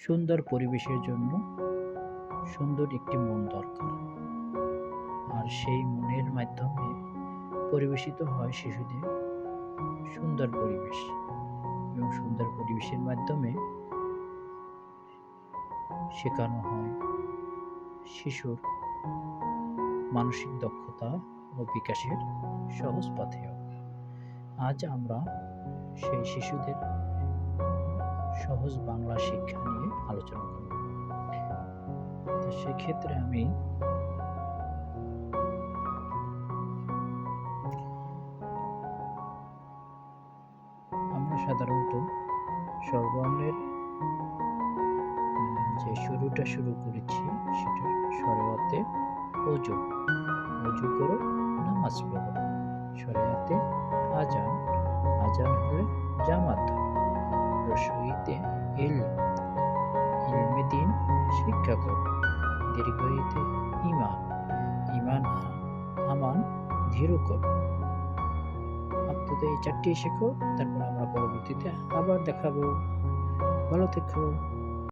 সুন্দর পরিবেশের জন্য সুন্দর একটি মন দরকার। আর সেই মনের মাধ্যমে পরিবেশিত হয় শিশুদের সুন্দর পরিবেশ এবং সুন্দর পরিবেশের মাধ্যমে শেখানো হয় শিশুর মানসিক দক্ষতা ও বিকাশের সহজ পাথেয় আজ আমরা সেই শিশুদের সহজ বাংলা শিক্ষা নিয়ে আলোচনা করব। তো সেক্ষেত্রে আমি আমরা সাধারণত স্বরবর্ণের যে শুরুটা শুরু করেছি সেটা সরেয়াতে অজু অজু করো শিক্ষা করো দীর্ঘইতে ইমান ইমান আমান ধীর কর। আপাতত এই চারটি শেখো, তারপর আমরা পরবর্তীতে আবার দেখাবো। ভালো থেকো।